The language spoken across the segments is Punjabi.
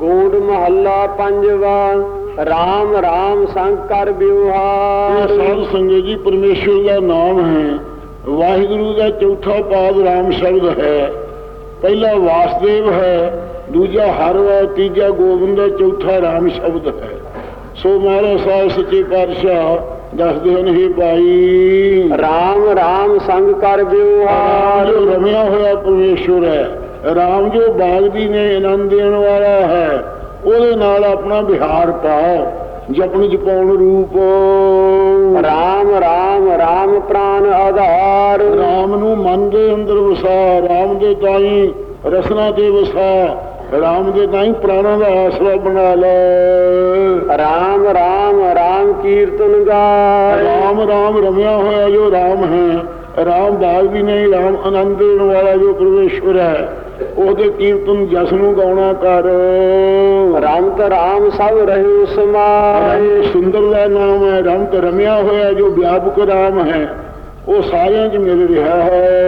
ਗੋਂਡ ਮਹੱਲਾ ਪੰਜਵਾ RAM RAM ਸੰਗ ਕਰ ਇਹ ਵਿਵਹਾਰ ਸਾਧ ਸੰਗਤ ਜੀ ਪਰਮੇਸ਼ਵਰ ਦਾ ਨਾਮ ਹੈ। ਵਾਹਿਗੁਰੂ ਦਾ ਚੌਥਾ ਪਾਦ ਰਾਮ ਸ਼ਬਦ ਹੈ। ਪਹਿਲਾ ਵਾਸਦੇਵ ਹੈ ਦੂਜਾ ਹਰ ਹੈ ਤੀਜਾ ਗੋਬਿੰਦ ਹੈ ਚੌਥਾ ਰਾਮ ਸ਼ਬਦ ਹੈ। ਸੋ ਮਹਾਰਾਜ ਸਾਹਿਬ ਸੱਚੇ ਪਾਤਸ਼ਾਹ ਦੱਸਦੇ ਹਨ ਇਹ ਭਾਈ। RAM RAM ਸੰਗ ਕਰ ਵਿਵਹਾਰ। ਰਮਿਆ ਹੋਇਆ ਪਰਮੇਸ਼ਵਰ ਹੈ ਰਾਮ ਜੋ ਬਾਗ ਦੀ ਨੇ ਆਨੰਦ ਦੇਣ ਵਾਲਾ ਹੈ ਉਹਦੇ ਨਾਲ ਆਪਣਾ ਵਿਹਾਰ ਪਾਓ ਜਪਣ ਜਪਾਉਣ ਰੂਪ? RAM RAM RAM ਪ੍ਰਾਨ ਆਧਾਰ। ਰਾਮ ਨੂੰ ਮਨ ਦੇ ਅੰਦਰ ਵਸਾ ਰਾਮ ਦੇ ਤਾਈ ਰਸਨਾ ਤੇ ਵਸਾ ਰਾਮ ਦੇ ਤਾਈ ਪ੍ਰਾਣਾਂ ਦਾ ਆਸਰਾ ਬਣਾ ਲੈ। RAM RAM RAM ਕੀਰਤਨ ਗਾਏ। ਰਾਮ ਰਾਮ ਰਮਿਆ ਹੋਇਆ ਜੋ ਰਾਮ ਹੈ ਰਾਮ ਬਾਗ ਵੀ ਨਹੀਂ ਰਾਮ ਆਨੰਦ ਦੇਣ ਵਾਲਾ ਜੋ ਪਰਮੇਸ਼ਵਰ ਹੈ। ਉਹਦੇ ਕੀਰਤਨ ਜਸ ਨੂੰ ਗਾਉਣਾ ਕਰ। ਰੰਤ ਰਾਮ ਸਭ ਰਹਿ ਸਮਾਏ। ਰਾਮ ਸੁੰਦਰ ਦਾ ਨਾਮ ਹੈ ਰਾਮ ਤੇ ਰਮਿਆ ਹੋਇਆ ਜੋ ਵਿਆਪਕ ਰਾਮ ਹੈ ਉਹ ਸਾਰਿਆਂ 'ਚ ਮਿਲ ਰਿਹਾ ਹੈ।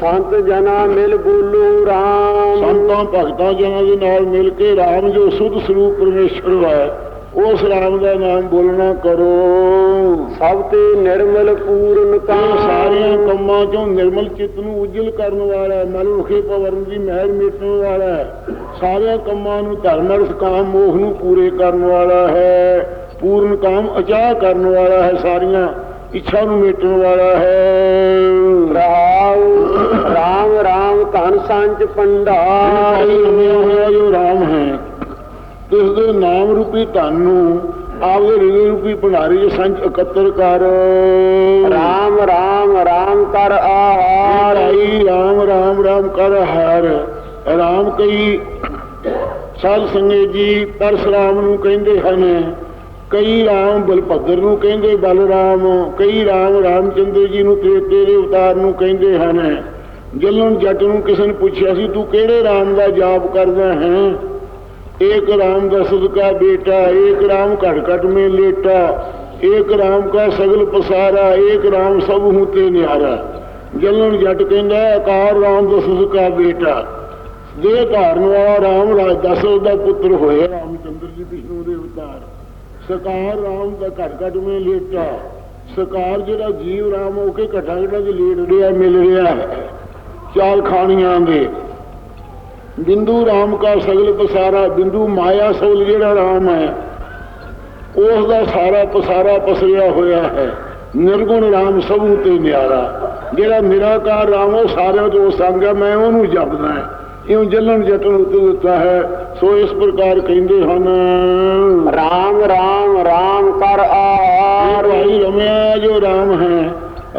ਸੰਤ ਜਨਾ ਮਿਲ ਬੋਲੂ RAM ਸੰਤਾਂ ਭਗਤਾਂ ਜਨਾਂ ਦੇ ਨਾਲ ਮਿਲ ਕੇ ਰਾਮ ਜੋ ਸੁਧ ਸਰੂਪ ਪਰਮੇਸ਼ਵਰ ਹੈ। ਉਸ ਰਾਮ ਦਾ ਨਾਮ ਬੋਲਣਾ ਕਰੋ। ਸਭ ਤੇ ਨਿਰਮਲ ਪੂਰਨ ਕਾ ਸਾਰਿਆਂ ਕੰਮਾਂ ਚੋਂ ਨਿਰਮਲ ਚਿੱਤ ਨੂੰ ਉਜਲ ਕਰਨ ਵਾਲਾ ਮਲ ਰੁਖੇ ਪਵਰਨ ਦੀ ਮਹਿਰ ਮਿਟਣ ਵਾਲਾ ਹੈ। ਸਾਰਿਆਂ ਕੰਮਾਂ ਨੂੰ ਧਰਮ ਅਰਥ ਕਾਮ ਮੋਹ ਨੂੰ ਪੂਰੇ ਕਰਨ ਵਾਲਾ ਹੈ ਪੂਰਨ ਕਾਮ ਅਚਾਹ ਕਰਨ ਵਾਲਾ ਹੈ ਸਾਰੀਆਂ ਇੱਛਾ ਨੂੰ ਮਿਟਣ ਵਾਲਾ ਹੈ। ਰਹਾਉ RAM RAM ਧਨ ਸੰਚ ਰਮਿਆ ਹੋਇਆ ਜੋ ਰਾਮ ਹੈ। ਇਸ ਦੇ ਨਾਮ ਰੂਪੀ ਧਨ ਨੂੰ ਆਪਦੇ ਹਿਰਦੇ ਰੂਪੀ ਭੰਡਾਰੇ 'ਚ ਸੰਚ ਇਕੱਤਰ ਕਰ। RAM RAM RAM ਕਰ ਆਹਾਰ। ਹਰੀ ਰਾਮ ਰਾਮ ਰਾਮ ਕਰ ਹਰ। ਰਾਮ ਕਈ ਸਾਧ ਸੰਗੇ ਜੀ ਪਰਸ਼ਰਾਮ ਨੂੰ ਕਹਿੰਦੇ ਹਨ। ਕਈ ਰਾਮ ਬਲਭਦਰ ਨੂੰ ਕਹਿੰਦੇ ਬਲਰਾਮ। ਕਈ ਰਾਮ ਰਾਮਚੰਦਰ ਜੀ ਨੂੰ ਤ੍ਰੇਤੇ ਦੇ ਅਵਤਾਰ ਨੂੰ ਕਹਿੰਦੇ ਹਨ। ਜਲਨ ਜੱਟ ਨੂੰ ਕਿਸੇ ਨੇ ਪੁੱਛਿਆ ਸੀ ਤੂੰ ਕਿਹੜੇ ਰਾਮ ਦਾ ਜਾਪ ਕਰਦਾ ਹੈ? एक राम दशरथ का बेटा एक राम घटघट में लेटा एक राम का सगल पसारा एक राम सब हूते न्यारा ਜਲਨ ਜੱਟ ਕਹਿੰਦਾ ਆਕਾਰ ਰਾਮ ਦਸ਼ਰਥ ਦਾ ਬੇਟਾ ਦੇ ਧਾਰਨ ਵਾਲਾ ਰਾਮ ਰਾਜ ਦਸ਼ਰਥ ਦਾ ਪੁੱਤਰ ਹੋਇਆ ਰਾਮਚੰਦਰ ਜੀ ਵਿਸ਼ਨੂੰ ਦੇ ਅਵਤਾਰ ਸਕਾਰ ਰਾਮ ਦਾ ਘਟ ਘਟ ਮੇ ਲੇਟਾ ਸਕਾਰ ਜਿਹੜਾ ਜੀਵ ਰਾਮ ਹੋ ਕੇ ਘਟਾ ਘਟਾ ਚ ਲੇਟ ਰਿਹਾ ਮਿਲ ਰਿਹਾ ਹੈ ਚਾਲ ਖਾਣੀਆਂ ਦੇ ਬਿੰਦੂ ਰਾਮ ਕਾ ਸਗਲ ਪਸਾਰਾ ਬਿੰਦੂ ਮਾਇਆ ਸਗਲ ਜਿਹੜਾ ਰਾਮ ਹੈ ਉਸ ਦਾ ਸਾਰਾ ਪਸਾਰਾ ਪਸਰਿਆ ਹੋਇਆ ਹੈ। ਨਿਰਗੁਣ ਰਾਮ ਸਭ ਉਤੇ ਨਿਆਰਾ। ਜਿਹੜਾ ਨਿਰਾਕਾਰ ਰਾਮ ਉਹ ਸਾਰਿਆਂ ਤੋਂ ਸੰਗ ਹੈ ਮੈਂ ਉਹਨੂੰ ਜਪਦਾ ਹੈ। ਇਉਂ ਜਲਨ ਜਟਨ ਉਤੇ ਦਿੱਤਾ ਹੈ ਸੋ ਇਸ ਪ੍ਰਕਾਰ ਕਹਿੰਦੇ ਹਨ। RAM RAM RAM ਕਰ ਆਹਾਰ ਭਾਈ ਰਮਿਆ ਜੋ ਰਾਮ ਹੈ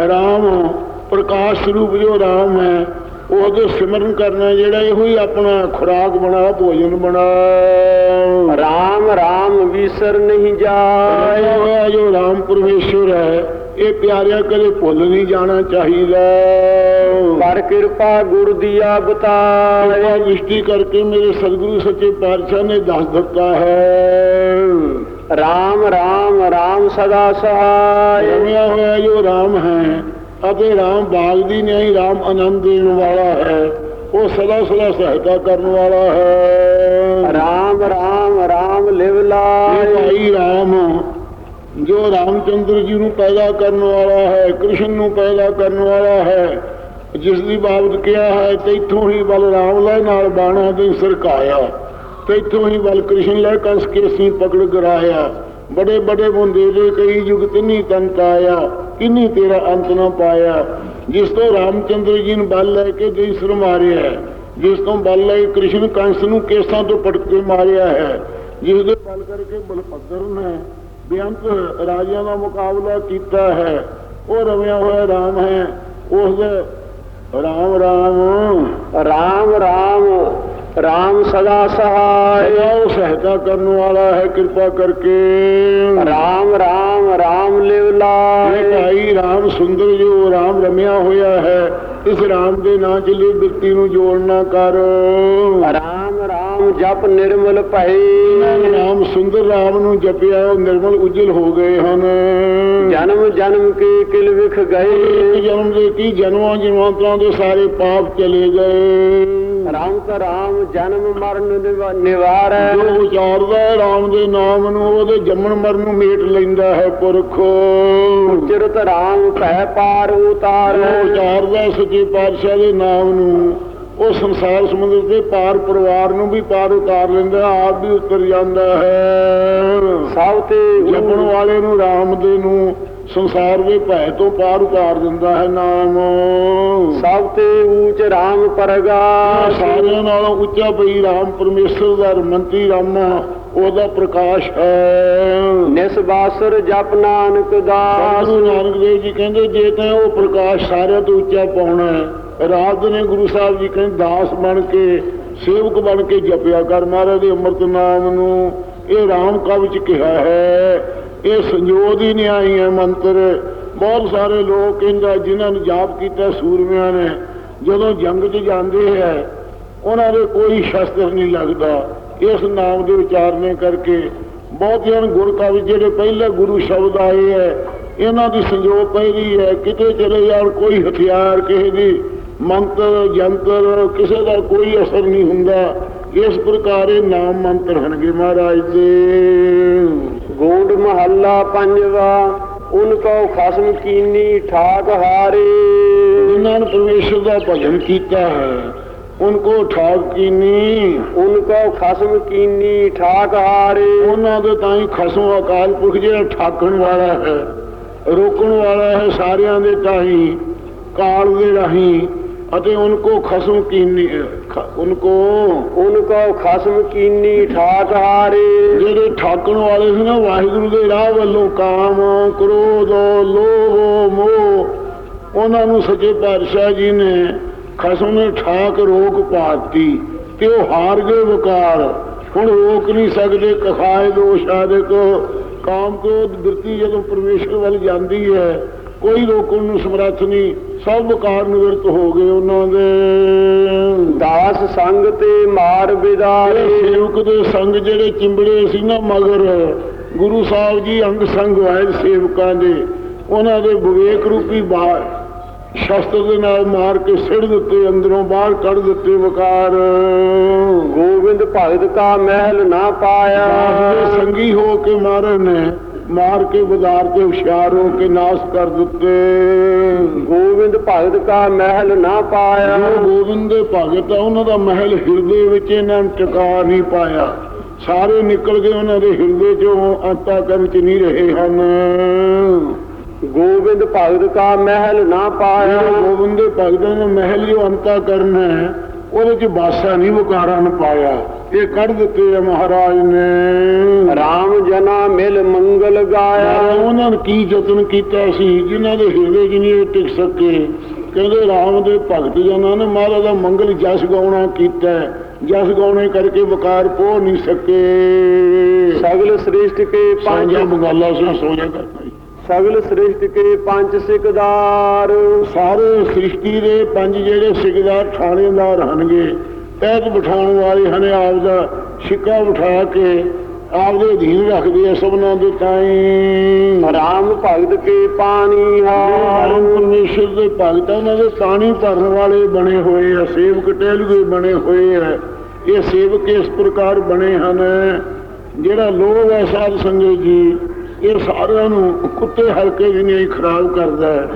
ਰਾਮ ਪ੍ਰਕਾਸ਼ ਸਰੂਪ ਜੋ ਰਾਮ ਹੈ ਉਹਦੇ ਸਿਮਰਨ ਕਰਨਾ ਜਿਹੜਾ ਇਹੋ ਹੀ ਆਪਣਾ ਖੁਰਾਕ ਬਣਾ ਭੋਜਨ ਬਣਾ RAM RAM ਵਿਸਰ ਨਹੀਂ ਜਾਏ। ਜੋ ਰਾਮ ਪਰਮੇਸ਼ਵਰ ਹੈ। ਇਹ ਪਿਆਰਿਆ ਕਦੇ ਭੁੱਲ ਨਹੀਂ ਜਾਣਾ ਚਾਹੀਦਾ। ਪਰ ਕਿਰਪਾ ਗੁਰ ਦੀਆ ਬਤਾਏ ਕਿਰਪਾ ਦ੍ਰਿਸ਼ਟੀ ਕਰਕੇ ਮੇਰੇ ਸਤਿਗੁਰੂ ਸੱਚੇ ਪਾਤਸ਼ਾਹ ਨੇ ਦੱਸ ਦਿੱਤਾ ਹੈ। RAM RAM RAM ਸਦਾ ਸਹਾਇ। ਰਮਿਆ ਹੋਇਆ ਜੋ ਰਾਮ ਹੈ ਅਤੇ ਰਾਮ ਬਾਗ ਦੀ ਨਹੀਂ ਰਾਮ ਆਨੰਦ ਦੇਣ ਵਾਲਾ ਹੈ ਉਹ ਸਦਾ ਸਦਾ ਸਹਾਇਤਾ ਕਰਨ ਵਾਲਾ ਹੈ। RAM RAM RAM ਲਿਵ ਲਾਇ ਭਾਈ ਰਾਮ ਜੋ ਰਾਮਚੰਦਰ ਜੀ ਨੂੰ ਪੈਦਾ ਕਰਨ ਵਾਲਾ ਹੈ ਕ੍ਰਿਸ਼ਨ ਨੂੰ ਪੈਦਾ ਕਰਨ ਵਾਲਾ ਹੈ ਜਿਸ ਦੀ ਬਾਬਤ ਕਿਹਾ ਹੈ ਤੈਥੋਂ ਹੀ ਬਲਰਾਮ ਲੈ ਨਾਲ ਬਾਣਾ ਦੇ ਸਰਕਾਇਆ ਤੈਥੋਂ ਹੀ ਬਲ ਕ੍ਰਿਸ਼ਨ ਲੈ ਕੰਸ ਕੇ ਸੀ ਪਕੜ ਗਰਾਇਆ। ਬੜੇ ਬੜੇ ਬੰਦੇ ਕਈ ਯੁਗ ਤਿੰਨੀ ਤੰਤ ਆਇਆ, ਕਿੰਨੀ ਤੇਰਾ ਅੰਤ ਨਾ ਪਾਇਆ। ਜਿਸ ਤੋਂ ਰਾਮਚੰਦਰ ਜੀ ਨੂੰ ਬਲ ਲੈ ਕੇ ਦੇਸਰ ਮਾਰਿਆ ਹੈ, ਜਿਸ ਤੋਂ ਬਲ ਲੈ ਕ੍ਰਿਸ਼ਨ ਕੰਸ ਨੂੰ ਕੇਸਾਂ ਤੋਂ ਪਟਕ ਕੇ ਮਾਰਿਆ ਹੈ, ਜਿਸ ਦੇ ਬਲ ਕਰਕੇ ਬਲਭਦਰ ਨੇ ਬੇਅੰਤ ਰਾਜਿਆਂ ਦਾ ਮੁਕਾਬਲਾ ਕੀਤਾ ਹੈ। ਉਹ ਰਵਿਆ ਹੋਇਆ ਰਾਮ ਹੈ, ਉਸ ਦੇ ਰਾਮ ਰਾਮ। ਰਾਮ RAM RAM ਸਦਾ ਸਹਾਇ। ਉਹ ਸਹਾਇਤਾ ਕਰਨ ਵਾਲਾ ਹੈ ਕਿਰਪਾ ਕਰਕੇ। RAM RAM RAM ਲਿਵ ਲਾਇ। ਭਾਈ ਰਾਮ ਸੁੰਦਰ ਜੋ ਰਾਮ ਰਮਿਆ ਹੋਇਆ ਹੈ ਇਸ ਰਾਮ ਦੇ ਨਾਂ ਚ ਲਈ ਵਿਅਕਤੀ ਨੂੰ ਜੋੜਨਾ ਕਰ। ਰਾਮ ਜਪ ਨਿਰਮਲ ਜਿਨ੍ਹਾਂ ਭਏ ਨਾਮ ਸੁੰਦਰ ਰਾਮ ਨੂੰ ਜਪਿਆ ਉਹ ਨਿਰਮਲ ਉਜਲ ਹੋ ਗਏ ਹਨ। ਜਨਮ ਜਨਮ ਕੇ ਕਿਲ ਵਿਖ ਇੱਕ ਗਏ ਜਨਮ ਦੇ ਕੀ ਜਨਮਾਂ ਜਨਮਾਂਤਰਾਂ ਦੇ ਸਾਰੇ ਪਾਪ ਚਲੇ ਗਏ। ਰਾਮ ਕਾ ਰਾਮ ਜਨਮ ਮਰਨ ਨਿਵਾ- ਨਿਵਾਰੈ। ਜੋ ਉਚਾਰਦਾ ਹੈ ਰਾਮ ਦੇ ਨਾਮ ਨੂੰ ਉਹਦੇ ਜੰਮਣ ਮਰਨ ਨੂੰ ਮੇਟ ਲੈਂਦਾ ਹੈ ਪੁਰਖ। ਚਿਰਤ ਰਾਮ ਭੈ ਪਾਰ ਉਤਾਰੈ। ਉਚਾਰਦਾ ਸੱਚੇ ਪਾਤਸ਼ਾਹ ਦੇ ਨਾਮ ਨੂੰ ਉਹ ਸੰਸਾਰ ਸਮੁੰਦਰ ਦੇ ਪਾਰ ਪਰਿਵਾਰ ਨੂੰ ਵੀ ਪਾਰ ਉਤਾਰ ਲੈਂਦਾ ਆਪ ਵੀ ਉਤਰ ਜਾਂਦਾ ਹੈ। ਸਭ ਤੇ ਜਪਣ ਵਾਲੇ ਨੂੰ ਰਾਮ ਦੇ ਨੂੰ ਸੰਸਾਰ ਦੇ ਭੈ ਤੋਂ ਪਾਰ ਉਤਾਰ ਦਿੰਦਾ ਹੈ ਨਾਮ। ਸਭ ਤੇ ਊਚ ਰਾਮ ਪਰਗਾਸ। ਸਾਰਿਆਂ ਨਾਲੋਂ ਉੱਚਾ ਪਈ ਰਾਮ ਪਰਮੇਸ਼ਰ ਦਾ ਮੰਤਰੀ ਰਾਮਾ ਉਹਦਾ ਪ੍ਰਕਾਸ਼ ਹੈ। ਨਿਸਬਾਸਰ ਜਪ ਨਾਨਕ ਦਾਸ ਗੁਰੂ ਨਾਨਕ ਦੇਵ ਜੀ ਕਹਿੰਦੇ ਜੇ ਤਾਂ ਉਹ ਪ੍ਰਕਾਸ਼ ਸਾਰਿਆਂ ਤੋਂ ਉੱਚਾ ਪਾਉਣਾ ਹੈ ਰਾਤ ਨੇ ਗੁਰੂ ਸਾਹਿਬ ਜੀ ਕਹਿੰਦੇ, ਦਾਸ ਬਣ ਕੇ, ਸੇਵਕ ਬਣ ਕੇ ਜਪਿਆ ਕਰ ਮਹਾਰਾਜ ਦੇ ਅੰਮ੍ਰਿਤ ਨਾਮ ਨੂੰ। ਇਹ ਰਾਮ ਕਵਚ ਕਿਹਾ ਹੈ, ਇਹ ਸੰਜੋਗ ਹੀ ਨਿਆਈ ਹੈ ਮੰਤਰ। ਬਹੁਤ ਸਾਰੇ ਲੋਕ ਕਹਿੰਦਾ ਜਿਨ੍ਹਾਂ ਨੇ ਜਾਪ ਕੀਤਾ ਸੂਰਮਿਆਂ ਨੇ, ਜਦੋਂ ਜੰਗ 'ਚ ਜਾਂਦੇ ਹੈ ਉਹਨਾਂ ਦੇ ਕੋਈ ਸ਼ਸਤਰ ਨਹੀਂ ਲੱਗਦਾ। ਇਸ ਨਾਮ ਦੇ ਉਚਾਰਨੇ ਕਰਕੇ ਬਹੁਤਿਆਂ ਗੁਰ ਕਵੀ ਜਿਹੜੇ ਪਹਿਲੇ ਗੁਰੂ ਸ਼ਬਦ ਆਏ ਹੈ, ਇਹਨਾਂ ਦੀ ਸੰਜੋਗ ਪਹਿਲੀ ਹੈ, ਕਿਤੇ ਚਲੇ ਜਾਣ, ਕੋਈ ਹਥਿਆਰ ਕਿਸੇ ਦੀ ਮੰਤਰ ਜੰਤਰ ਕਿਸੇ ਦਾ ਕੋਈ ਅਸਰ ਨਹੀਂ ਹੁੰਦਾ। ਇਸ ਪ੍ਰਕਾਰ ਇਹ ਨਾਮ ਮੰਤਰ ਹਨਗੇ ਮਹਾਰਾਜ ਦੇ। ਗੋਂਡ ਮਹੱਲਾ ਪੰਜਵਾ ਉਨ ਕੋ ਖਸਮ ਕੀਨੀ ਠਾਕ ਹਾਰੇ। ਜਿਨ੍ਹਾਂ ਨੇ ਪਰਮੇਸ਼ਰ ਦਾ ਭਜਨ ਕੀਤਾ ਹੈ। ਉਨਕੋ ਠਾਕ ਕੀਨੀ। ਉਨ ਕੋ ਖਸਮ ਕੀਨੀ ਠਾਕ ਹਾਰੇ। ਉਹਨਾਂ ਦੇ ਤਾਂ ਹੀ ਖਸਮ ਅਕਾਲ ਪੁਰਖ ਜਿਹੜਾ ਠਾਕਣ ਵਾਲਾ ਹੈ ਰੋਕਣ ਵਾਲਾ ਹੈ ਸਾਰਿਆਂ ਦੇ ਤਾਹੀਂ ਕਾਲ ਦੇ ਰਾਹੀਂ। ਅਤੇ ਉਨਕੋ ਖਸਮ ਕੀਨੀ ਉਨਕੋ ਉਨ ਕੋ ਖਸਮ ਕੀਨੀ ਠਾਕ ਹਾਰੇ। ਜਿਹੜੇ ਠਾਕਣ ਵਾਲੇ ਸੀ ਨਾ ਵਾਹਿਗੁਰੂ ਦੇ ਰਾਹ ਵੱਲੋਂ ਕਾਮ ਕ੍ਰੋਧ ਲੋਭ ਮੋਹ ਉਹਨਾਂ ਨੂੰ ਸੱਚੇ ਪਾਤਸ਼ਾਹ ਜੀ ਨੇ ਖਸਮ ਨੇ ਠਾਕ ਰੋਕ ਪਾਤੀ ਤੇ ਉਹ ਹਾਰ ਗਏ ਵਕਾਰ। ਹੁਣ ਰੋਕ ਨਹੀਂ ਸਕਦੇ ਕਖਾਏ ਦੋਸ਼ ਆਦਿਕ। ਕਾਮ ਕ੍ਰੋਧ ਬਿਰਤੀ ਜਦੋਂ ਪਰਮੇਸ਼ਰ ਵੱਲ ਜਾਂਦੀ ਹੈ ਕੋਈ ਰੋਕਣ ਨੂੰ ਸਮਰੱਥ ਨਹੀਂ। ਸਭ ਵਕਾਰ ਨਿਵਰਤ ਹੋ ਗਏ ਉਹਨਾਂ ਦੇ। ਦਾਸ ਸੰਗ ਤੇ ਮਾਰ ਬਿਦਾਰੇ। ਸੇਵਕ ਦੇ ਸੰਗ ਜਿਹੜੇ ਚਿੰਬੜੇ ਸੀ ਨਾ ਮਗਰ ਗੁਰੂ ਸਾਹਿਬ ਜੀ ਅੰਗ ਸੰਗ ਆਏ ਸੇਵਕਾਂ ਦੇ। ਉਹਨਾਂ ਦੇ ਵਿਵੇਕ ਰੂਪੀ ਬਾਹਰ ਸ਼ਸਤਰ ਦੇ ਨਾਲ ਮਾਰ ਕੇ ਸਿੜ ਦਿੱਤੇ ਅੰਦਰੋਂ ਬਾਹਰ ਕੱਢ ਦਿੱਤੇ ਵਕਾਰ। ਗੋਬਿੰਦ ਭਗਤ ਕਾ ਮਹਿਲ ਨਾ ਪਾਇਆ। ਸੰਗੀ ਹੋ ਕੇ ਮਾਰੇ ਨੇ। ਮਾਰ ਕੇ ਬਾਜ਼ਾਰ ਤੇ ਹੁਸ਼ਿਆਰ ਹੋ ਕੇ ਨਾਸ਼ ਕਰ ਦਿੱਤੇ। ਗੋਬਿੰਦ ਭਗਤ ਕਾ ਮਹਿਲ ਨਾ ਪਾਇਆ। ਗੋਬਿੰਦ ਦੇ ਭਗਤ ਆ ਉਹਨਾਂ ਦਾ ਮਹਿਲ ਹਿਰਦੇ ਵਿੱਚ ਇਹਨਾਂ ਨੂੰ ਟਿਕਾ ਨਹੀਂ ਪਾਇਆ। ਸਾਰੇ ਨਿਕਲ ਗਏ ਉਹਨਾਂ ਦੇ ਹਿਰਦੇ ਚੋਂ ਅੰਤਾ ਕਰਨ ਚ ਨਹੀਂ ਰਹੇ ਹਨ। ਗੋਬਿੰਦ ਭਗਤ ਕਾ ਮਹਿਲ ਨਾ ਪਾਇਆ। ਗੋਬਿੰਦ ਦੇ ਭਗਤਾਂ ਦਾ ਮਹਿਲ ਜੋ ਅੰਤਾ ਕਰਨ ਹੈ ਉਹਦੇ ਚ ਬਾਸਾ ਨਹੀਂ ਵਕਾਰਾ ਨ ਪਾਇਆ। ਇਹ ਕੱਢ ਦਿੱਤੇ ਆ ਮਹਾਰਾਜ ਨੇ। ਰਾਮ ਜਨਾ ਮਿਲ ਮੰਗਲ ਗਾਇਆ। ਉਹਨਾਂ ਨੇ ਕੀ ਯਤਨ ਕੀਤਾ ਸੀ ਜਿਨ੍ਹਾਂ ਦੇ ਹਿਰਦੇ ਇਹ ਟਿਕ ਸਕੇ। ਕਹਿੰਦੇ ਰਾਮ ਦੇ ਭਗਤ ਜਨਾਂ ਨੇ ਮਹਾਰਾਜ ਦਾ ਮੰਗਲ ਜਸ ਗਾਉਣਾ ਕੀਤਾ। ਜਸ ਗਾਉਣੇ ਕਰਕੇ ਵਕਾਰ ਪੋ ਨਹੀਂ ਸਕੇ। ਸਗਲ ਸ੍ਰਿਸ਼ਟ ਕੇ ਪੰਜ ਬੰਗਾਲਾ ਸਿੰਘ ਸੋਜਾ ਕਰਤਾ। ਸਗਲ ਸ੍ਰਿਸ਼ਟ ਕੇ ਪੰਜ ਸਿਕਦਾਰ। ਸਾਰੇ ਸ੍ਰਿਸ਼ਟੀ ਦੇ ਪੰਜ ਜਿਹੜੇ ਸਿਕਦਾਰ ਥਾਣੇਦਾਰ ਹਨਗੇ ਤਹਿਤ ਬਿਠਾਉਣ ਵਾਲੇ ਹਨ ਆਪ ਦਾ ਸਿੱਕਾ ਬਿਠਾ ਕੇ ਆਪ ਦੇ ਅਧੀਨ ਰੱਖਦੇ ਆ ਸਭਨਾਂ ਦੇ ਤਾਈਂ। ਰਾਮ ਭਗਤ ਕੇ ਪਾਣੀ ਹਾਰ। ਪਰਮੇਸ਼ਰ ਦੇ ਭਗਤ ਉਹਨਾਂ ਦੇ ਪਾਣੀ ਭਰਨ ਵਾਲੇ ਬਣੇ ਹੋਏ ਆ ਸੇਵਕ ਟਹਿਲੂਏ ਬਣੇ ਹੋਏ ਆ। ਇਹ ਸੇਵਕ ਇਸ ਪ੍ਰਕਾਰ ਬਣੇ ਹਨ ਜਿਹੜਾ ਲੋਭ ਹੈ ਸਾਧ ਸੰਗਤ ਜੀ ਇਹ ਸਾਰਿਆਂ ਨੂੰ ਕੁੱਤੇ ਹਲਕੇ ਜਿਹਨੇ ਹੀ ਖਰਾਬ ਕਰਦਾ ਹੈ।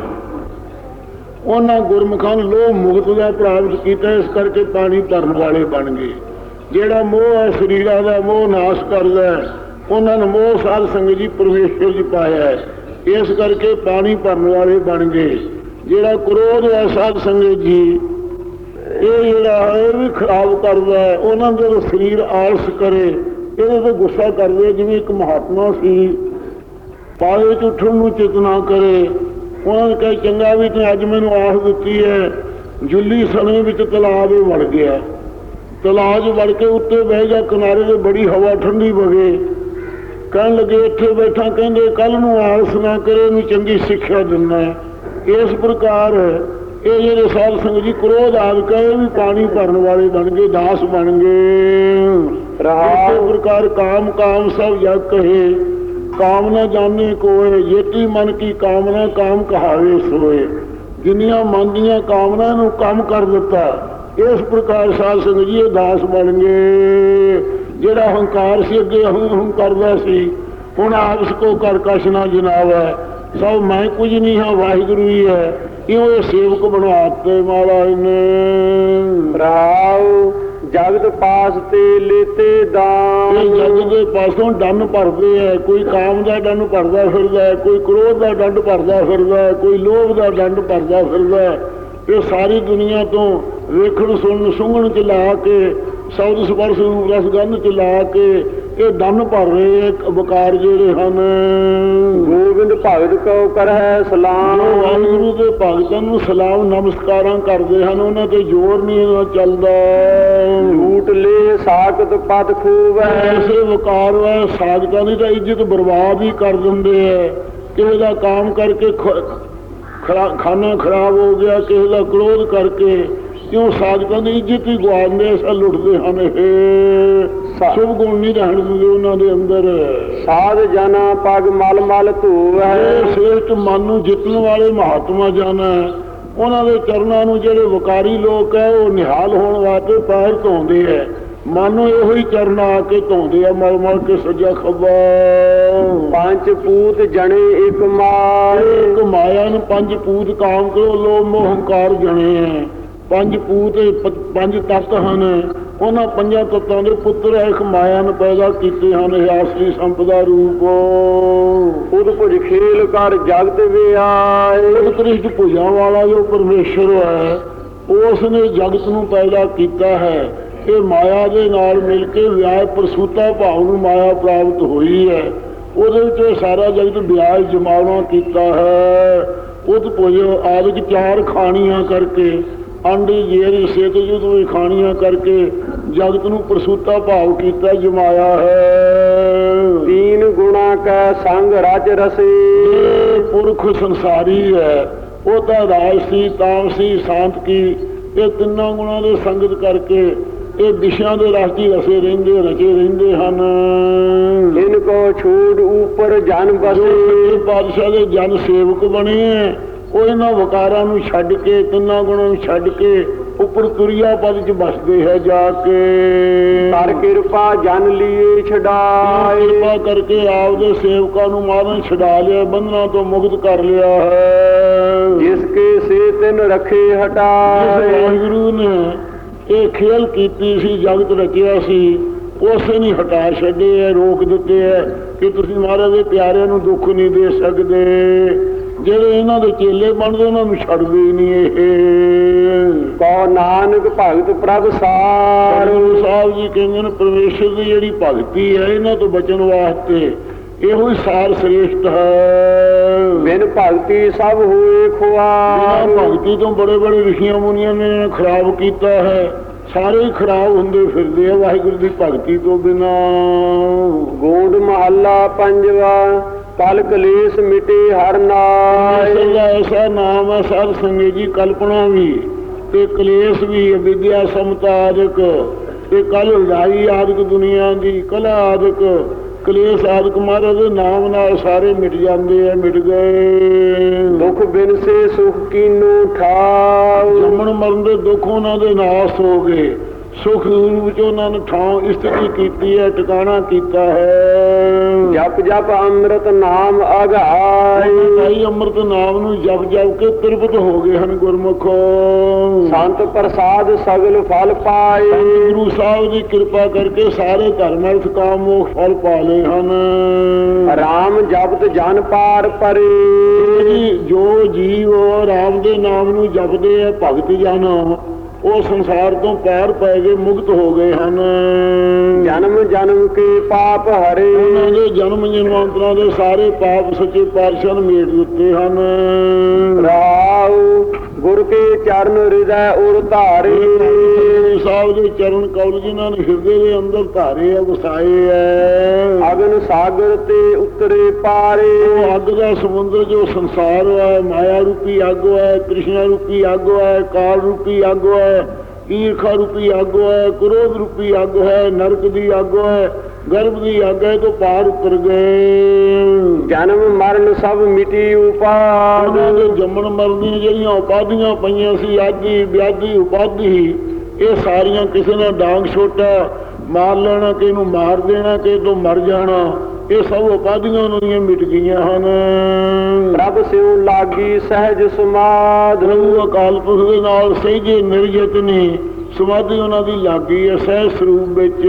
ਉਹਨਾਂ ਗੁਰਮੁਖਾਂ ਲੋਹ ਮੁਕਤ ਦਾ ਪ੍ਰਾਪਤ ਕੀਤਾ, ਇਸ ਕਰਕੇ ਪਾਣੀ ਭਰਨ ਵਾਲੇ ਬਣ ਗਏ। ਜਿਹੜਾ ਮੋਹ ਹੈ, ਸਰੀਰਾਂ ਦਾ ਮੋਹ ਨਾਸ਼ ਕਰਦਾ ਹੈ, ਉਹਨਾਂ ਨੂੰ ਮੋਹ ਸਾਧ ਸੰਗਤ ਜੀ ਪਰਮੇਸ਼ਰ ਜੀ ਪਾਇਆ ਹੈ। ਇਸ ਕਰਕੇ ਪਾਣੀ ਭਰਨ ਵਾਲੇ ਬਣ ਗਏ। ਜਿਹੜਾ ਕ੍ਰੋਧ ਹੈ, ਸਾਧ ਸੰਗਤ ਜੀ, ਇਹ ਜਿਹੜਾ ਹੈ, ਇਹ ਵੀ ਖਰਾਬ ਕਰਦਾ ਹੈ। ਉਹਨਾਂ ਦਾ ਸਰੀਰ ਆਲਸ ਕਰੇ, ਇਹਦੇ ਤੇ ਗੁੱਸਾ ਕਰਦੇ ਜਿਵੇਂ ਇੱਕ ਮਹਾਤਮਾ ਸੀ। ਪਾਵੇ ਚ ਉੱਠਣ ਨੂੰ ਚੇਤਨਾ ਕਰੇ ਉਹਨਾਂ ਨੇ ਕਹੇ ਚੰਗਾ ਵੀ ਤੇ ਅੱਜ ਮੈਨੂੰ ਆਸ ਦਿੱਤੀ ਹੈ ਜੁੱਲੀ ਸਣੇ ਵਿੱਚ ਤਲਾਬ ਵੜ ਗਿਆ। ਤਲਾਬ ਵੜ ਕੇ ਉੱਤੇ ਬਹਿ ਜਾ ਕਿਨਾਰੇ ਤੇ ਬੜੀ ਹਵਾ ਠੰਡੀ ਵਗੇ। ਕਹਿਣ ਲੱਗੇ ਇੱਥੇ ਬੈਠਾ ਕਹਿੰਦੇ ਕੱਲ ਨੂੰ ਆਲਸ ਨਾ ਕਰੇ ਇਹਨੂੰ ਚੰਗੀ ਸਿੱਖਿਆ ਦਿੰਦਾ ਹੈ। ਇਸ ਪ੍ਰਕਾਰ ਇਹ ਜਿਹੜੇ ਸਾਧ ਸੰਗਤ ਜੀ ਕ੍ਰੋਧ ਆਦਿਕ ਹੈ ਇਹ ਵੀ ਪਾਣੀ ਭਰਨ ਵਾਲੇ ਬਣ ਗਏ ਦਾਸ ਬਣ ਗਏ। ਰਹਾਉ ਪ੍ਰਕਾਰ ਕਾਮ ਕਾਮ ਸਭ ਜਗ ਕਹੇ। ਕਾਮਨਾ ਜਾਣੇ ਕੋਏ ਯੇਤੀ ਮਨ ਕੀ ਕਾਮਨਾ ਕਾਮ ਕਹਾਵੇ ਸੋਏ। ਜਿੰਨੀਆਂ ਮਨ ਦੀਆਂ ਕਾਮਨਾ ਨੂੰ ਕੰਮ ਕਰ ਦਿੱਤਾ, ਇਸ ਪ੍ਰਕਾਰ ਸਾਧ ਸੰਗਤ ਜੀ ਇਹ ਦਾਸ ਬਣ ਗਏ। ਜਿਹੜਾ ਹੰਕਾਰ ਸੀ, ਅੱਗੇ ਹੂੰ ਹੂੰ ਕਰਦਾ ਸੀ। ਹੁਣ ਆਪਸ ਕੋ ਕਰ ਕਛ ਜਨਾਬ ਹੈ ਸਭ ਮੈਂ ਕੁਝ ਨਹੀਂ ਹਾਂ, ਵਾਹਿਗੁਰੂ ਹੀ ਹੈ। ਇਉਂ ਇਹ ਸੇਵਕ ਬਣਾਤੇ ਮਹਾਰਾਜ ਨੇ। ਰਾਓ। ਜਗਤ ਪਾਸ ਤੇ ਲੇਤੇ ਇਹ ਜਗਤ ਦੇ ਪਾਸੋਂ ਡੰਨ ਭਰਦੇ ਐ, ਕੋਈ ਕਾਮ ਦਾ ਡੰਨ ਭਰਦਾ ਫਿਰਦਾ ਕੋਈ ਕ੍ਰੋਧ ਦਾ ਡੰਡ ਭਰਦਾ ਫਿਰਦਾ ਕੋਈ ਲੋਭ ਦਾ ਡੰਡ ਭਰਦਾ ਫਿਰਦਾ ਇਹ ਸਾਰੀ ਦੁਨੀਆ ਤੋਂ ਵੇਖਣ, ਸੁਣਨ, ਸੁੰਘਣ ਚ ਲਾ ਕੇ, ਸੌਦ ਸਪਰਸ਼ ਨੂੰ ਰਸਗੰਧ ਚ ਲਾ ਕੇ ਇਹ ਡੰਨ ਭਰ ਰਹੇ ਵਕਾਰ ਜਿਹੜੇ ਹਨ। ਗੋਬਿੰਦ ਭਗਤ ਕੋ ਕਰਹਿ ਸਲਾਮ। ਵਾਹਿਗੁਰੂ ਦੇ ਭਗਤਾਂ ਨੂੰ ਸਲਾਮ ਨਮਸਕਾਰਾਂ ਕਰਦੇ ਹਨ। ਉਹਨਾਂ ਤੇ ਜ਼ੋਰ ਨਹੀਂ ਚੱਲਦਾ। ਝੂਟ ਲੈ ਸਾਖਤ ਪਦ ਖੂਬੈ। ਐਸੇ ਵਕਾਰ ਹੈ ਸਾਧਕਾਂ ਦੀ ਤਾਂ ਇੱਜ਼ਤ ਬਰਬਾਦ ਹੀ ਕਰ ਦਿੰਦੇ ਐ। ਕਿਸੇ ਦਾ ਕਾਮ ਕਰਕੇ ਖ- ਖਰਾ- ਖਾਨਾ ਖਰਾਬ ਹੋ ਗਿਆ ਕਿਸੇ ਦਾ ਕ੍ਰੋਧ ਕਰਕੇ ਕਿਉਂ ਸਾਧਕਾਂ ਦੀ ਇੱਜ਼ਤ ਹੀ ਗਵਾਉਂਦੇ ਐਸਾ ਲੁੱਟਦੇ ਹਨ ਇਹ ਸ਼ੁਭ ਗੁਣ ਨਹੀਂ ਰਹਿਣ ਦਿੰਦੇ ਉਹਨਾਂ ਦੇ ਅੰਦਰ। ਸਾਧ ਜਨਾ ਪਗ ਮਲ ਮਲ ਧੂਵੈ। ਸ੍ਰੇਸ਼ਟ ਮਨ ਨੂੰ ਜਿੱਤਣ ਵਾਲੇ ਮਹਾਤਮਾ ਜਨ ਹੈ ਉਹਨਾਂ ਦੇ ਚਰਨਾਂ ਨੂੰ ਜਿਹੜੇ ਵਕਾਰੀ ਲੋਕ ਹੈ ਉਹ ਨਿਹਾਲ ਹੋਣ ਵਾਸਤੇ ਪੈਰ ਧੋਂਦੇ ਹੈ। ਮਨ ਨੂੰ ਇਹੋ ਹੀ ਚਰਨ ਆ ਕੇ ਧੋਂਦੇ ਆ ਮਲ ਮਲ ਕੇ ਸੱਜਾ ਖੱਬਾ। ਪੰਜ ਪੂਤ ਜਣੇ ਇੱਕ ਮਾਰ ਇੱਕ ਮਾਇਆ ਨੂੰ ਪੰਜ ਪੂਤ ਕਾਮ ਕਰੋ ਲੋਭ ਮੋਹ ਹੰਕਾਰ ਜਣੇ ਹੈ। ਪੰਜ ਪੂਤ ਪੰਜ ਤੱਤ ਹਨ। ਉਹਨਾਂ ਪੰਜਾਂ ਤੱਤਾਂ ਦੇ ਪੁੱਤਰ ਇੱਕ ਮਾਇਆ ਨੂੰ ਪੈਦਾ ਕੀਤੇ ਹਨ। ਇਹ ਆਸਰੀ ਸੰਪਦਾ ਰੂਪ। ਉਦ ਭੁਜ ਖੇਲ ਕਰ ਜਗਤ ਵਿਆਏ। ਉਤਕ੍ਰਿਸ਼ਟ ਭੁਜਾਂ ਵਾਲਾ ਜੋ ਪਰਮੇਸ਼ਰ ਹੈ ਉਸ ਨੇ ਜਗਤ ਨੂੰ ਪੈਦਾ ਕੀਤਾ ਹੈ। ਇਹ ਮਾਇਆ ਦੇ ਨਾਲ ਮਿਲ ਕੇ ਵਿਆਹ ਪ੍ਰਸੂਤਾ ਭਾਵ ਨੂੰ ਮਾਇਆ ਪ੍ਰਾਪਤ ਹੋਈ ਹੈ। ਉਹਦੇ ਵਿੱਚ ਸਾਰਾ ਜਗਤ ਵਿਆਹ ਜਮਾਉਣਾ ਕੀਤਾ ਹੈ। ਉਦ ਭੁਜ ਆਦਿਕ ਚਾਰ ਖਾਣੀਆਂ ਕਰਕੇ ਅੰਡੀ ਜੇਰ ਸੇਤ ਜੁਦ ਵੀ ਖਾਣੀਆਂ ਕਰਕੇ ਜਗਤ ਨੂੰ ਪ੍ਰਸੂਤਾ ਭਾਵ ਕੀਤਾ ਜਮਾਇਆ ਹੈ। ਤੀਨ ਗੁਣਾ ਕੈ ਸੰਗ ਰਜ ਰਸੇ। ਪੁਰਖ ਸੰਸਾਰੀ ਹੈ। ਉਹ ਤਾਂ ਰਾਜਸੀ ਤਾਮਸੀ ਸ਼ਾਂਤ ਕੀ। ਇਹ ਤਿੰਨਾਂ ਗੁਣਾਂ ਦੇ ਸੰਗਤ ਕਰਕੇ ਇਹ ਵਿਸ਼ਿਆਂ ਦੇ ਰਸਤੀ ਰਸੇ ਰਹਿੰਦੇ ਰਚੇ ਰਹਿੰਦੇ ਹਨ। ਇਨ ਕੋ ਛੂੜ ਉਪਰ ਜਨ ਬਸੇ। ਪਾਤਸ਼ਾਹ ਦੇ ਜਨ ਸੇਵਕ ਬਣੇ ਉਹ ਇਹਨਾਂ ਵਕਾਰਾਂ ਨੂੰ ਛੱਡ ਕੇ ਤਿੰਨਾਂ ਗੁਣਾਂ ਨੂੰ ਛੱਡ ਕੇ ਉੱਪਰ ਤੁਰਿਆ ਪਦ ਚ ਬਸਦੇ ਹੈ ਜਾ ਕੇ। ਕਰ ਕਿਰਪਾ ਜਨ ਲੀਏ ਛਡਾਏ। ਕਿਰਪਾ ਕਰਕੇ ਆਪਦੇ ਸੇਵਕਾਂ ਨੂੰ ਮਾਰਨ ਛਡਾ ਲਿਆ ਬੰਧਨਾਂ ਤੋਂ ਮੁਕਤ ਕਰ ਲਿਆ ਹੈ। ਜਿਸ ਕੇ ਸੇ ਤਿਨ ਰਖੇ ਜਿਸ ਹਟਾਏ ਵਾਹਿਗੁਰੂ ਨੇ ਇਹ ਖੇਲ ਕੀਤੀ ਸੀ ਜਗਤ ਰਚਿਆ ਸੀ ਉਸੇ ਨਹੀਂ ਹਟਾ ਛੱਡੇ ਐ ਰੋਕ ਦਿੱਤੇ ਐ ਕਿ ਤੁਸੀਂ ਮਹਾਰਾਜ ਦੇ ਪਿਆਰਿਆਂ ਨੂੰ ਦੁੱਖ ਨਹੀਂ ਦੇ ਸਕਦੇ। ਜਿਹੜੇ ਇਹਨਾਂ ਦੇ ਚੇਲੇ ਬਣਦੇ ਉਹਨਾਂ ਨੂੰ ਛੱਡਦੇ ਹੀ ਨਹੀਂ ਇਹ। ਕੋ ਨਾਨਕ ਭਗਤ ਪ੍ਰਭ ਸਾਰ। ਗੁਰੂ ਸਾਹਿਬ ਜੀ ਕਹਿੰਦੇ ਨੇ ਪਰਮੇਸ਼ਰ ਦੀ ਜਿਹੜੀ ਭਗਤੀ ਹੈ ਇਹਨਾਂ ਤੋਂ ਬਚਣ ਵਾਸਤੇ ਇਹੋ ਹੀ ਸਾਰ ਸ੍ਰੇਸ਼ਟ ਹੈ। ਬਿਨ ਭਗਤੀ ਸਭ ਹੋਏ ਖੁਆਰ। ਭਗਤੀ ਤੋਂ ਬੜੇ ਬੜੇ ਰਿਸ਼ੀਆਂ ਮੁਨੀਆਂ ਨੇ ਖਰਾਬ ਕੀਤਾ ਹੈ। ਸਾਰੇ ਖਰਾਬ ਹੁੰਦੇ ਫਿਰਦੇ ਆ ਵਾਹਿਗੁਰੂ ਦੀ ਭਗਤੀ ਤੋਂ ਬਿਨਾ। ਗੋਂਡ ਮਹੱਲਾ ਪੰਜਵਾ। ਕਲ ਕਲੇਸ਼ ਮਿਟੇ ਹਰ ਨਾਏ। ਦਾ ਐਸਾ ਨਾਮ ਹੈ ਸਾਧ ਸੰਗਤ ਜੀ ਕਲਪਨਾ ਵੀ। ਤੇ ਕਲੇਸ਼ ਵੀ ਵਿਦਿਆ ਸਮਤਾ ਆਦਿਕ ਤੇ ਕਲ ਲੜਾਈ ਆਦਿਕ ਦੁਨੀਆ ਦੀ ਕਲਾ ਆਦਿਕ। ਕਲੇਸ਼ ਆਦਿਕ ਮਹਾਰਾਜ ਦੇ ਨਾਮ ਨਾਲ ਸਾਰੇ ਮਿਟ ਜਾਂਦੇ ਆ ਮਿਟ ਗਏ। ਦੁਖ ਬਿਨ ਸੇ ਸੁਖ ਕੀਨੂ ਠਾਉ। ਜੰਮਣ ਮਰਨ ਦੇ ਦੁੱਖ ਉਹਨਾਂ ਦੇ ਨਾਸ ਹੋ ਗਏ। ਸੁਖ ਰੂਪ ਚ ਉਹਨਾਂ ਨੇ ਥਾਂ ਇਸਤਰੀ ਕੀਤੀ ਹੈ ਟਿਕਾਣਾ ਕੀਤਾ ਹੈ। ਜਪ ਜਪ ਅੰਮ੍ਰਿਤ ਨਾਮ ਅਗਾਏ। ਭਾਈ ਅੰਮ੍ਰਿਤ ਨਾਮ ਨੂੰ ਜਪ ਜਪ ਕੇ ਤ੍ਰਿਪਤ ਹੋ ਗਏ ਹਨ ਗੁਰਮੁਖੋ। ਸੰਤ ਪ੍ਰਸਾਦ ਸਗਲ ਫਲ ਪਾਏ। ਗੁਰੂ ਸਾਹਿਬ ਦੀ ਕਿਰਪਾ ਕਰਕੇ ਸਾਰੇ ਧਰਮ ਅਰਥ ਕਾਮ ਮੋਖ ਫਲ ਪਾ ਲਏ ਹਨ। ਰਾਮ ਜਪਤ ਜਨ ਪਾਰ ਪਰੇ। ਜੀ ਜੋ ਜੀਵ ਰਾਮ ਦੇ ਨਾਮ ਨੂੰ ਜਪਦੇ ਆ ਭਗਤ ਜਨ ਉਹ ਸੰਸਾਰ ਤੋਂ ਪਾਰ ਪੈ ਗਏ ਮੁਕਤ ਹੋ ਗਏ ਹਨ। ਜਨਮ ਕੇ ਪਾਪ ਹਰੇ? ਉਹਨਾਂ ਦੇ ਜਨਮ ਜਨਮਾਂਤਰਾਂ ਦੇ ਸਾਰੇ ਪਾਪ ਸੱਚੇ ਪਾਤਸ਼ਾਹ ਨੇ ਮੇਟ ਦਿੱਤੇ ਹਨ। ਰਾਉ ਗੁਰ ਕੇ ਚਰਨ ਹਿਰਦੈ ਉਰ ਧਾਰੇ। ਸਾਹਿਬ ਦੇ ਚਰਨ ਕੌਲ ਜਿਨ੍ਹਾਂ ਨੇ ਹਿਰਦੇ ਦੇ ਅੰਦਰ ਧਾਰੇ ਆ ਵਸਾਏ ਐ। ਅਗਨ ਸਾਗਰ ਤੇ ਉਤਰੇ ਪਾਰੇ। ਉਹ ਅੱਗ ਦਾ ਸਮੁੰਦਰ ਜੋ ਸੰਸਾਰ ਹੈ ਮਾਇਆ ਰੂਪੀ ਅੱਗ ਹੈ ਤ੍ਰਿਸ਼ਨਾ ਰੂਪੀ ਅੱਗ ਹੈ ਕਾਲ ਰੂਪੀ ਅੱਗ ਹੈ ਈਰਖਾ ਰੂਪੀ ਅੱਗ ਹੈ ਕ੍ਰੋਧ ਰੂਪੀ ਅੱਗ ਹੈ ਨਰਕ ਦੀ ਅੱਗ ਹੈ ਗਰਭ ਦੀ ਅੱਗ ਹੈ ਤੋਂ ਪਾਰ ਉਤਰ ਗਏ। ਜਨਮ ਮਰਨ ਸਭ ਮਿਟੀ ਉਪਾਦ। ਜੰਮਣ ਮਰਨ ਦੀਆਂ ਜਿਹੜੀਆਂ ਉਪਾਧੀਆਂ ਪਈਆਂ ਸੀ ਆਦੀ ਵਿਆਦੀ ਉਪਾਧੀ ਇਹ ਸਾਰੀਆਂ ਕਿਸੇ ਨੇ ਡਾਂਗ ਛੋਟਾ ਮਾਰ ਲੈਣਾ ਕਿਸੇ ਨੂੰ ਮਾਰ ਦੇਣਾ ਕਿਸੇ ਤੋਂ ਮਰ ਜਾਣਾ। ਇਹ ਸਭ ਉਪਾਧੀਆਂ ਉਹਨਾਂ ਦੀਆਂ ਮਿਟ ਗਈਆਂ ਹਨ। ਪ੍ਰਭ ਸਿਉ ਲਾਗੀ ਸਹਿਜ ਸਮਾਧ। ਪ੍ਰਭੂ ਅਕਾਲ ਪੁਰਖ ਦੇ ਨਾਲ ਸਹਿਜੇ ਨਿਰਜਿਤ ਨੇ ਸਮਾਧੀ ਉਹਨਾਂ ਦੀ ਲੱਗੀ ਹੈ ਸਹਿ ਸਰੂਪ ਵਿੱਚ।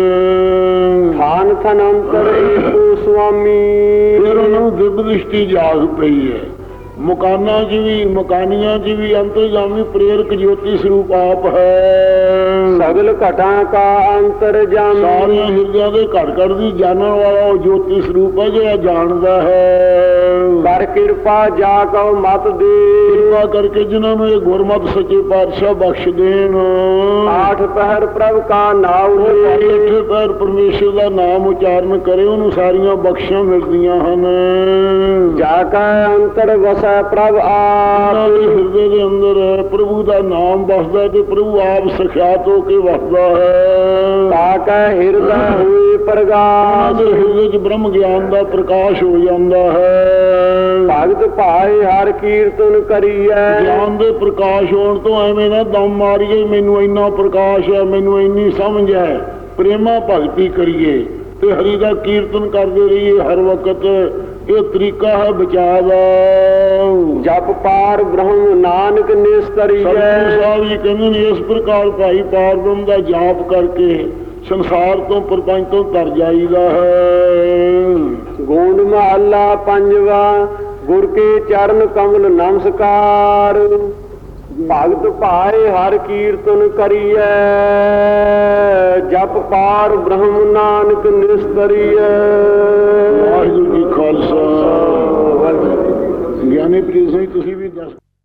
ਥਾਨ ਥਨ ਅੰਤਰ ਏਕੋ ਸੁਆਮੀ। ਫਿਰ ਉਹਨਾਂ ਨੂੰ ਦਿਵ ਦ੍ਰਿਸ਼ਟੀ ਜਾਗ ਪਈ ਹੈ। ਮਕਾਨਾਂ 'ਚ ਵੀ ਮਕਾਨੀਆਂ 'ਚ ਵੀ ਅੰਤਰਜਾਮੀ ਪ੍ਰੇਰਕ ਜੋਤੀ ਸਰੂਪ ਆਪ ਹੈ। ਸਗਲ ਘਟਾਂ ਕਾ ਅੰਤਰ ਜਾਮੀ ਸਾਰਿਆਂ ਹਿਰਦਿਆਂ ਦੇ ਘੜ ਘੜ ਦੀ ਜਾਣਨ ਵਾਲਾ ਉਹ ਜੋਤੀ ਸਰੂਪ ਹੈ ਜਿਹੜਾ ਜਾਣਦਾ ਹੈ। ਕਰ ਕਿਰਪਾ ਜਾ ਕਉ ਮਤ ਦੇ ਕਿਰਪਾ ਕਰਕੇ ਜਿਨ੍ਹਾਂ ਨੂੰ ਇਹ ਗੁਰਮਤਿ ਸੱਚੇ ਪਾਤਸ਼ਾਹ ਬਖਸ਼ ਦੇਣ। ਆਠ ਪਹਿਰ ਪ੍ਰਭ ਕਾ ਉਹ ਲੇ ਇੱਥੇ ਪੈਰ ਪਰਮੇਸ਼ਰ ਦਾ ਨਾਮ ਉਚਾਰਨ ਕਰੇ ਉਹਨੂੰ ਸਾਰੀਆਂ ਬਖਸ਼ਾਂ ਮਿਲਦੀਆਂ ਹਨ। ਜਾ ਕੈ ਅੰਤਰ ਵਸੈ ਪ੍ਰਭ ਆਪ। ਹਿਰਦੇ ਦੇ ਅੰਦਰ ਪ੍ਰਭੂ ਦਾ ਨਾਮ ਵਸਦਾ ਤੇ ਪ੍ਰਭੂ ਆਪ ਸਖਿਆਤ ਹੋ ਕੇ ਵਸਦਾ ਹੈ। ਤਾ ਕੈ ਹਿਰਦੈ ਹੋਏ ਪ੍ਰਗਾਸ। ਹਿਰਦੇ 'ਚ ਬ੍ਰਹਮ ਗਿਆਨ ਦਾ ਪ੍ਰਕਾਸ਼ ਹੋ ਜਾਂਦਾ ਹੈ। ਭਗਤ ਭਾਏ ਹਰ ਕੀਰਤਨ ਕਰੀਐ। ਗਿਆਨ ਦੇ ਪ੍ਰਕਾਸ਼ ਹੋਣ ਤੋਂ ਐਵੇਂ ਨਾ ਦਮ ਮਾਰੀਏ ਮੈਨੂੰ ਇੰਨਾ ਪ੍ਰਕਾਸ਼ ਹੈ ਮੈਨੂੰ ਇੰਨੀ ਸਮਝ ਹੈ ਪ੍ਰੇਮਾ ਭਗਤੀ ਕਰੀਏ ਤੇ ਹਰੀ ਦਾ ਕੀਰਤਨ ਕਰਦੇ ਰਹੀਏ ਹਰ ਵਕਤ। ਇਹ ਤਰੀਕਾ ਹੈ ਬਚਾਅ ਦਾ ਜਪ ਪਾਰ ਬ੍ਰਹਮ ਨਾਨਕ ਸਤਿਗੁਰੂ ਨਿਸਤਰੀਐ ਸਾਹਿਬ ਜੀ ਕਹਿੰਦੇ ਨੇ ਇਸ ਪ੍ਰਕਾਰ ਭਾਈ ਪਾਰਬ੍ਰਹਮ ਦਾ ਜਾਪ ਕਰਕੇ ਸੰਸਾਰ ਤੋਂ ਪਰਪੰਚ ਤੋਂ ਤਰ ਜਾਈਦਾ ਹੈ। ਗੋਂਡ ਮਹੱਲਾ ਪੰਜਵਾ, ਗੁਰ ਕੇ ਚਰਨ ਕਮਲ ਨਮਸਕਾਰ। ਭਗਤ ਭਾਏ ਹਰ ਕੀਰਤਨ ਕਰੀਐ, ਜਪ ਪਾਰ ਬ੍ਰਹਮ ਨਾਨਕ ਨਿਸਤਰੀਐ। ਵਾਹਿਗੁਰੂ ਜੀ ਖਾਲਸਾ।